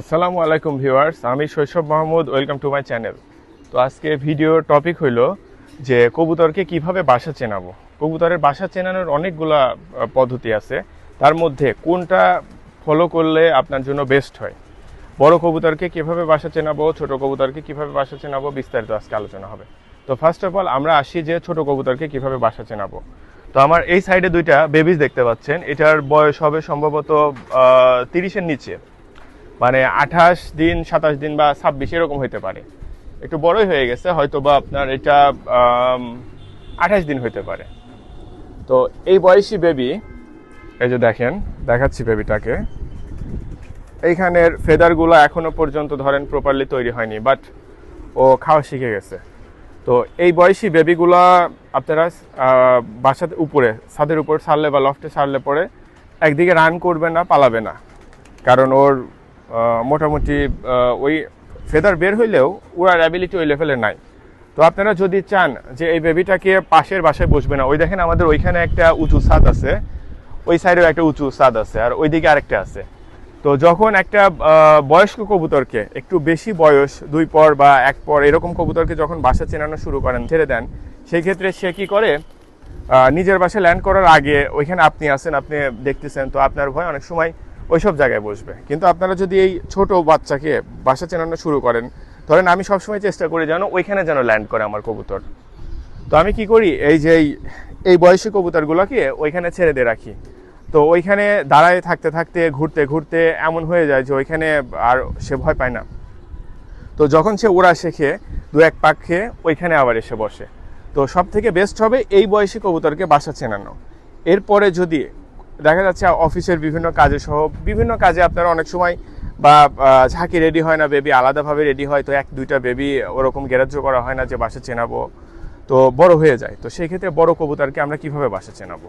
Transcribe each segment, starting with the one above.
আসসালামু আলাইকুম ভিউয়ার্স, আমি Shaishab Mahmud, welcome to my channel. তো আজকে ভিডিওর টপিক হইল যে কবুতরকে কীভাবে বাসা চেনাবো। কবুতরের বাসা চেনানোর অনেকগুলা পদ্ধতি আছে। তার মধ্যে কোনটা ফলো করলে আপনার জন্য বেস্ট হয়? বড় কবুতরকে কীভাবে বাসা চেনাবো, ছোট কবুতরকে কীভাবে বাসা চেনাবো, বিস্তারিত আজকে আলোচনা হবে। তো ফার্স্ট অফ অল আমরা আসি যে ছোট কবুতরকে কীভাবে বাসা চেনাবো। তো আমার এই সাইডে দুইটা বেবিজ দেখতে পাচ্ছেন। এটার বয়স হবে সম্ভবত তিরিশের নিচে। মানে আঠাশ দিন, সাতাশ দিন বা ছাব্বিশ এরকম হইতে পারে। একটু বড়ই হয়ে গেছে হয়তো বা আপনার এটা আঠাশ দিন হইতে পারে। তো এই বয়সী বেবি এই যে দেখেন, দেখাচ্ছি বেবিটাকে এইখানের ফেদারগুলো এখনও পর্যন্ত ধরেন প্রপারলি তৈরি হয়নি বাট ও খাওয়া শিখে গেছে। তো এই বয়সী বেবিগুলা আপনারা বাসার উপরে, ছাদের উপর ছাড়লে বা লফটে ছাড়লে পরে একদিকে রান করবে না, পালাবে না। কারণ ওর মোটামুটি ওই ফেদার বের হইলেও ওর অ্যাবিলিটি ওই লেভেলে নাই। তো আপনারা যদি চান যে এই বেবিটাকে পাশের বাসায় বসবে না, ওই দেখেন আমাদের ওইখানে একটা উঁচু ছাদ আছে, ওই সাইডেও একটা উঁচু ছাদ আছে, আর ওইদিকে আরেকটা আছে। তো যখন একটা বয়স্ক কবুতরকে, একটু বেশি বয়স, দুই পর বা এক পর, এরকম কবুতরকে যখন বাসা চেনানো শুরু করেন, ছেড়ে দেন সেই ক্ষেত্রে সে কি করে? নিজের বাসায় ল্যান্ড করার আগে ওইখানে আপনি আছেন, আপনি দেখতেছেন, তো আপনার ভয় অনেক সময় ওইসব জায়গায় বসবে। কিন্তু আপনারা যদি এই ছোট বাচ্চাকে বাসা চেনানো শুরু করেন, ধরেন আমি সবসময় চেষ্টা করি যেন ওইখানে যেন ল্যান্ড করে আমার কবুতর। তো আমি কি করি? এই যে এই- বয়সী কবুতরগুলোকে ওইখানে ছেড়ে দিয়ে রাখি। তো ওইখানে দাঁড়ায় থাকতে থাকতে, ঘুরতে ঘুরতে এমন হয়ে যায় যে ওইখানে আর সে ভয় পায় না। তো যখন সে ওড়া শেখে, দু এক পাক খেয়ে ওইখানে আবার এসে বসে। তো সব থেকে বেস্ট হবে এই বয়সী কবুতরকে বাসা চেনানো। এরপরে যদি দেখা যাচ্ছে অফিসের বিভিন্ন কাজে সহ বিভিন্ন কাজে আপনারা অনেক সময় বা ঝাঁকি রেডি হয় না বেবি আলাদাভাবে রেডি হয়, তো এক, দুইটা বেবি ওরকম গ্যারাজ্য করা হয় না যে বাসা চেনাবো, তো বড় হয়ে যায়। তো সেই ক্ষেত্রে বড় কবুতরকে আমরা কীভাবে বাসা চেনাবো?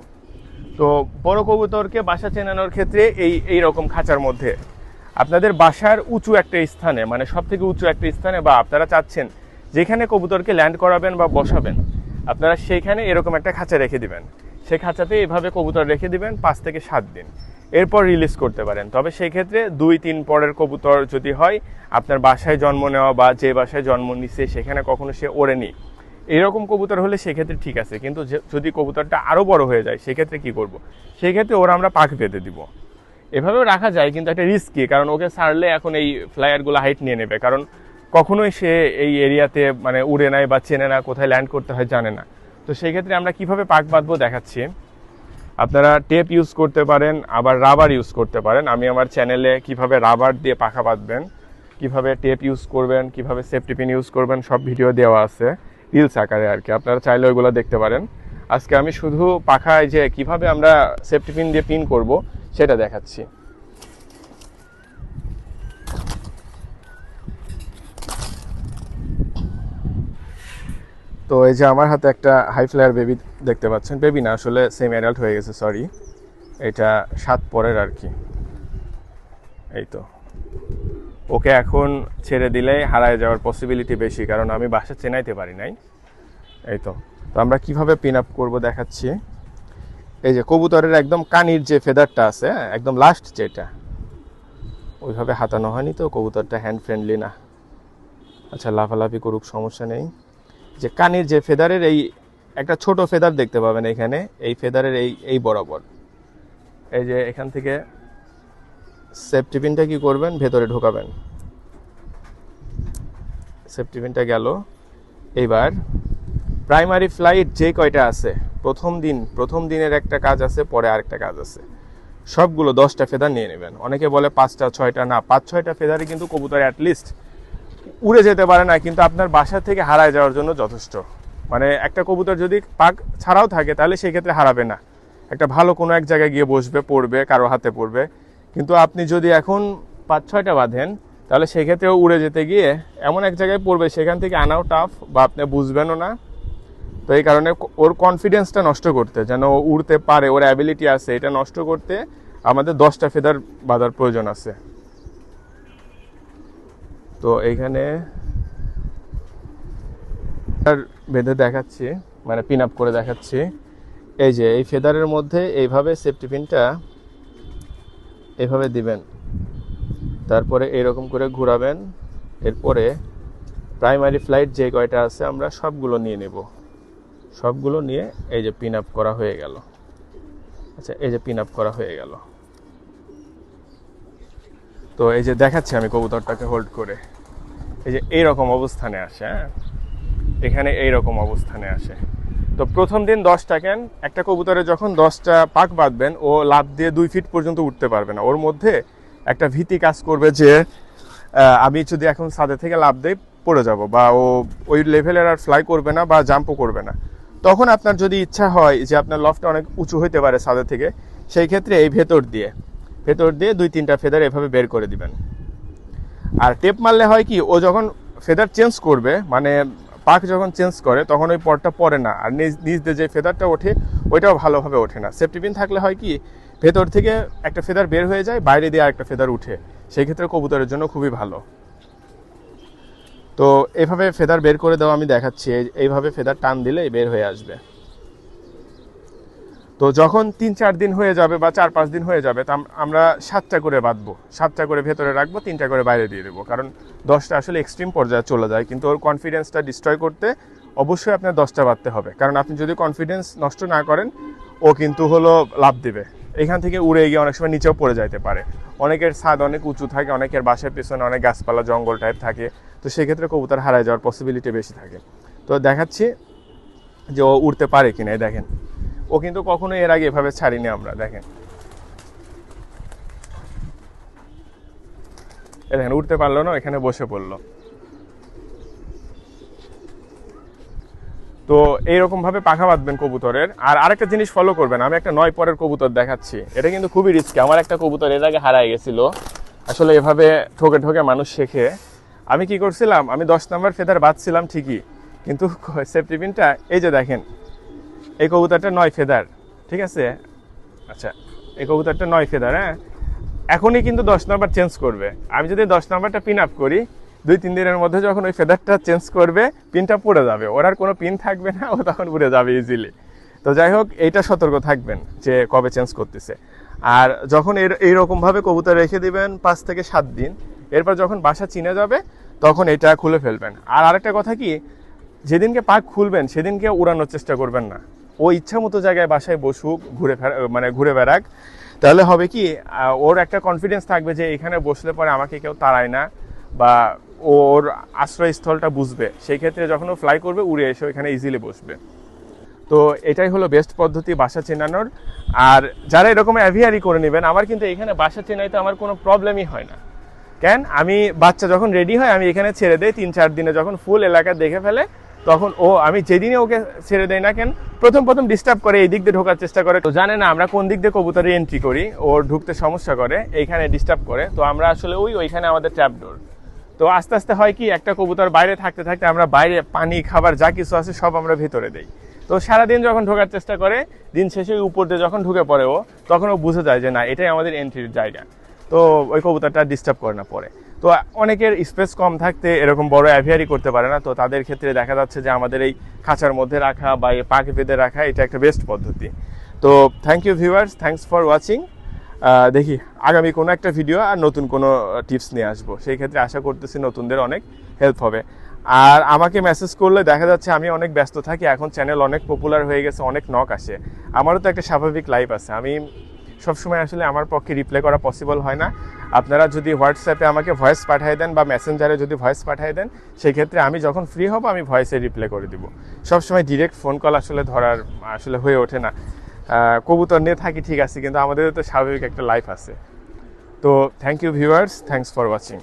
তো বড় কবুতরকে বাসা চেনানোর ক্ষেত্রে এই এই রকম খাঁচার মধ্যে আপনাদের বাসার উঁচু একটা স্থানে মানে সব থেকে উঁচু একটা স্থানে বা আপনারা চাচ্ছেন যেখানে কবুতরকে ল্যান্ড করাবেন বা বসাবেন, আপনারা সেইখানে এরকম একটা খাঁচা রেখে দিবেন। সেই খাঁচাতে এভাবে কবুতর রেখে দিবেন পাঁচ থেকে সাত দিন। এরপর রিলিজ করতে পারেন। তবে সেই ক্ষেত্রে দুই তিন পরের কবুতর যদি হয়, আপনার বাসায় জন্ম নেওয়া বা যে বাসায় জন্ম নিচ্ছে সেখানে কখনো সে ওড়েনি। এরকম কবুতর হলে সেক্ষেত্রে ঠিক আছে, কিন্তু যদি কবুতরটা আরও বড় হয়ে যায় সেক্ষেত্রে কি করব? সেক্ষেত্রে ওরা আমরা পাখ বেঁধে দিব। এভাবেও রাখা যায়, কিন্তু একটা রিস্কি কারণ ওকে ছাড়লে এখন এই ফ্লায়ারগুলো হাইট নিয়ে নেবে। কারণ কখনোই সে এই এরিয়াতে মানে উড়ে নেয় বা চেনে না, কোথায় ল্যান্ড করতে হয় জানে না। তো সেই ক্ষেত্রে আমরা কীভাবে পাক বাঁধবো দেখাচ্ছি। আপনারা টেপ ইউজ করতে পারেন, আবার রাবার ইউজ করতে পারেন। আমি আমার চ্যানেলে কীভাবে রাবার দিয়ে পাখা বাঁধবেন, কীভাবে টেপ ইউজ করবেন, কীভাবে সেফটি পিন ইউজ করবেন, সব ভিডিও দেওয়া আছে রিলস আকারে আর কি। আপনারা চাইলে ওইগুলো দেখতে পারেন। আজকে আমি শুধু পাখায় যে কীভাবে আমরা সেফটি পিন দিয়ে পিন করব, সেটা দেখাচ্ছি। তো এই যে আমার হাতে একটা হাই ফ্লায়ার বেবি দেখতে পাচ্ছেন। বেবি না আসলে সেম অ্যাডাল্ট হয়ে গেছে সরি এটা সাত পরের আর কি। এই তো। ওকে এখন ছেড়ে দিলে হারায় যাওয়ার পসিবিলিটি বেশি কারণ আমি বাসা চেনাইতে পারি নাই। এই তো। তো আমরা কীভাবে পিন আপ করব দেখাচ্ছি। এই যে কবুতরের একদম কানির যে ফেদারটা আছে হ্যাঁ, একদম লাস্ট যেটা। ওইভাবে হাতানো হয়নি তো কবুতরটা হ্যান্ড ফ্রেন্ডলি না। আচ্ছা লাফালাফি করুক সমস্যা নেই। যে কানির যে ফেদারের এই একটা ছোট ফেদার দেখতে পাবেন এখানে, এই ফেদারের এই এই বরাবর। এই যে এখান থেকে সেফটি পিনটা কি করবেন? ভেতরে ঢোকাবেন। সেফটি পিনটা গেল। এইবার প্রাইমারি ফ্লাইট যে কয়টা আছে, প্রথম দিন, প্রথম দিনের একটা কাজ আছে, পরে আরেকটা কাজ আছে। সবগুলো দশটা ফেদার নিয়ে নেবেন। অনেকে বলে পাঁচটা, ছয়টা, না, পাঁচ, ছয়টা ফেদারে কিন্তু কবুতর অ্যাটলিস্ট উড়ে যেতে পারে না, কিন্তু আপনার বাসা থেকে হারায় যাওয়ার জন্য যথেষ্ট। মানে একটা কবুতর যদি পাক ছাড়াও থাকে, তাহলে সেই ক্ষেত্রে হারাবে না। একটা ভালো কোনো এক জায়গায় গিয়ে বসবে, পড়বে, কারও হাতে পড়বে। কিন্তু আপনি যদি এখন পাঁচ ছয়টা বাঁধেন, তাহলে সেক্ষেত্রেও উড়ে যেতে গিয়ে এমন এক জায়গায় পড়বে, সেখান থেকে আনাও টাফ বা আপনি বুঝবেনও না। তো এই কারণে ওর কনফিডেন্সটা নষ্ট করতে, যেন উড়তে পারে, ওর অ্যাবিলিটি আছে, এটা নষ্ট করতে আমাদের দশটা ফেদার বাঁধার প্রয়োজন আছে। তো এইখানে বেঁধে দেখাচ্ছি মানে পিন আপ করে দেখাচ্ছি। এই যে, এই ফেদারের মধ্যে এইভাবে সেফটি পিনটা এইভাবে দিবেন। তারপরে এরকম করে ঘোরাবেন। এরপরে প্রাইমারি ফ্লাইট যে কয়টা আছে আমরা সবগুলো নিয়ে নেব। সবগুলো নিয়ে এই যে পিন আপ করা হয়ে গেল। আচ্ছা এই যে পিন আপ করা হয়ে গেল। তো এই যে দেখাচ্ছি আমি কবুতরটাকে হোল্ড করে। এই যে এইরকম অবস্থানে আসে হ্যাঁ? এখানে এইরকম অবস্থানে আসে। তো প্রথম দিন দশটা কেন? একটা কবুতরে যখন দশটা পাক বাঁধবেন, ও লাভ দিয়ে দুই ফিট পর্যন্ত উঠতে পারবে না। ওর মধ্যে একটা ভীতি কাজ করবে যে আমি যদি এখন সাদে থেকে লাভ দেই পড়ে যাব বা ও ওই লেভেলের আর ফ্লাই করবে না বা জাম্পও করবে না। তখন আপনার যদি ইচ্ছা হয় যে আপনার লফটা অনেক উঁচু হইতে পারে সাদে থেকে, সেই ক্ষেত্রে এই ভেতর দিয়ে ভেতর দিয়ে দুই তিনটা ফেদার এভাবে বের করে দিবেন। আর টেপ মারলে হয় কি, ও যখন ফেদার চেঞ্জ করবে মানে পাক যখন চেঞ্জ করে, তখন ওই পরটা পড়ে না। আর নিজ নিজ দিয়ে যে ফেদারটা ওঠে, ওইটাও ভালোভাবে ওঠে না। সেফটি পিন থাকলে হয় কি, ভেতর থেকে একটা ফেদার বের হয়ে যায়, বাইরে দিয়ে আরেকটা ফেদার উঠে। সেই ক্ষেত্রে কবুতরের জন্য খুবই ভালো। তো এভাবে ফেদার বের করে দেওয়া আমি দেখাচ্ছি। এই- এইভাবে ফেদার টান দিলে বের হয়ে আসবে। তো যখন তিন চার দিন হয়ে যাবে বা চার পাঁচ দিন হয়ে যাবে, তা আমরা সাতটা করে বাঁধবো। সাতটা করে ভেতরে রাখব, তিনটা করে বাইরে দিয়ে দেবো। কারণ দশটা আসলে এক্সট্রিম পর্যায়ে চলে যায়, কিন্তু ওর কনফিডেন্সটা ডিস্ট্রয় করতে অবশ্যই আপনার দশটা বাঁধতে হবে। কারণ আপনি যদি কনফিডেন্স নষ্ট না করেন, ও কিন্তু হলো লাভ দেবে। এখান থেকে উড়ে গিয়ে অনেক সময় নিচেও পড়ে যাইতে পারে। অনেকের ছাদ অনেক উঁচু থাকে, অনেকের বাসার পেছনে অনেক গাছপালা, জঙ্গল টাইপ থাকে। তো সেক্ষেত্রে কবুতর হারায় যাওয়ার পসিবিলিটি বেশি থাকে। তো দেখাচ্ছি যে ও উড়তে পারে কিনা দেখেন। ও কিন্তু কখনো এর আগে এভাবে ছাড়িনি আমরা, দেখেন। দেখেন, উঠতে পারল না, এখানে বসে পড়ল। তো এইরকম ভাবে পাখা বাঁধবেন কবুতরের। আর আরেকটা জিনিস ফলো করবেন, আমি একটা নয় পরের কবুতর দেখাচ্ছি। এটা কিন্তু খুবই রিস্কি আমার একটা কবুতর এর আগে হারায় গেছিল। আসলে এভাবে ঠকে ঠকে মানুষ শেখে। আমি কি করছিলাম, আমি দশ নম্বর ফেদার বাঁধছিলাম ঠিকই, কিন্তু সেফটি পিনটা এই যে দেখেন এই কবুতরটা নয় ফেদার, ঠিক আছে? আচ্ছা এই কবুতরটা নয় ফেদার হ্যাঁ? এখনই কিন্তু দশ নাম্বার চেঞ্জ করবে। আমি যদি দশ নাম্বারটা পিন আপ করি, দুই, তিন দিনের মধ্যে যখন ওই ফেদারটা চেঞ্জ করবে পিনটা পড়ে যাবে। ওর আর কোনো পিন থাকবে না, ও তখন উড়ে যাবে ইজিলি তো যাই হোক, এইটা সতর্ক থাকবেন যে কবে চেঞ্জ করতেছে। আর যখন এর, এইরকমভাবে কবুতর রেখে দিবেন পাঁচ থেকে সাত দিন, এরপর যখন বাসা চিনে যাবে, তখন এটা খুলে ফেলবেন। আর আরেকটা কথা কি, যেদিনকে পাক খুলবেন, সেদিনকে উড়ানোর চেষ্টা করবেন না। ও ইচ্ছা মতো জায়গায় বাসায় বসুক, ঘুরে মানে ঘুরে বেড়াক, তাহলে হবে কি ওর একটা কনফিডেন্স থাকবে যে এখানে বসলে পরে আমাকে কেউ তাড়ায় না বা ওর আশ্রয়স্থলটা বুঝবে। সেই ক্ষেত্রে যখন ও ফ্লাই করবে, উড়ে এসে এখানে ইজিলি বসবে। তো এটাই হলো বেস্ট পদ্ধতি বাসা চেনানোর। আর যারা এরকম অ্যাভিয়ারি করে নেবেন, আমার কিন্তু এখানে বাসা চেনাইতে আমার কোনো প্রবলেমই হয় না। কেন? আমি বাচ্চা যখন রেডি হয়, আমি এখানে ছেড়ে দেই, তিন চার দিনে যখন ফুল এলাকা দেখে ফেলে তখন ও, আমি যেদিনে ওকে ছেড়ে দেই না কেন, প্রথম প্রথম ডিস্টার্ব করে এই দিক দিয়ে ঢোকার চেষ্টা করে। তো জানে না, আমরা কোন দিক দিয়ে কবুতরে এন্ট্রি করি, ওর ঢুকতে সমস্যা করে, এইখানে ডিস্টার্ব করে। তো আমরা আসলে ওই, ওইখানে আমাদের ট্র্যাপ ডোর তো আস্তে আস্তে হয় কি, একটা কবুতর বাইরে থাকতে থাকতে আমরা বাইরে পানি, খাবার যা কিছু আছে সব আমরা ভেতরে দেই। তো সারাদিন যখন ঢোকার চেষ্টা করে, দিন শেষে উপর দিয়ে যখন ঢুকে পড়ে ও, তখন ও বুঝে যায় যে না, এটাই আমাদের এন্ট্রির জায়গা। তো ওই কবুতরটা ডিস্টার্ব করে না পরে। তো অনেকের স্পেস কম থাকতে এরকম বড় অ্যাভিয়ারি করতে পারে না। তো তাদের ক্ষেত্রে দেখা যাচ্ছে যে আমাদের এই খাঁচার মধ্যে রাখা বা এই পাক বেঁধে রাখা, এটা একটা বেস্ট পদ্ধতি। তো thank you viewers thanks for watching দেখি আগামী কোনো একটা ভিডিও আর নতুন কোনো টিপস নিয়ে আসব। সেই ক্ষেত্রে আশা করতেছি নতুনদের অনেক হেল্প হবে। আর আমাকে মেসেজ করলে দেখা যাচ্ছে আমি অনেক ব্যস্ত থাকি, এখন চ্যানেল অনেক পপুলার হয়ে গেছে, অনেক নক আসে। আমারও তো একটা স্বাভাবিক লাইফ আছে। আমি সবসময় আসলে আমার পক্ষে রিপ্লাই করা পসিবল হয় না। আপনারা যদি হোয়াটসঅ্যাপে আমাকে ভয়েস পাঠিয়ে দেন বা মেসেঞ্জারে যদি ভয়েস পাঠিয়ে দেন, সেক্ষেত্রে আমি যখন ফ্রি হব, আমি ভয়েসে রিপ্লে করে দিব। সবসময় ডিরেক্ট ফোন কল আসলে ধরার, আসলে হয়ে ওঠে না। কবুতর নিয়ে থাকি ঠিক আছে, কিন্তু আমাদের তো স্বাভাবিক একটা লাইফ আছে। তো thank you viewers thanks for watching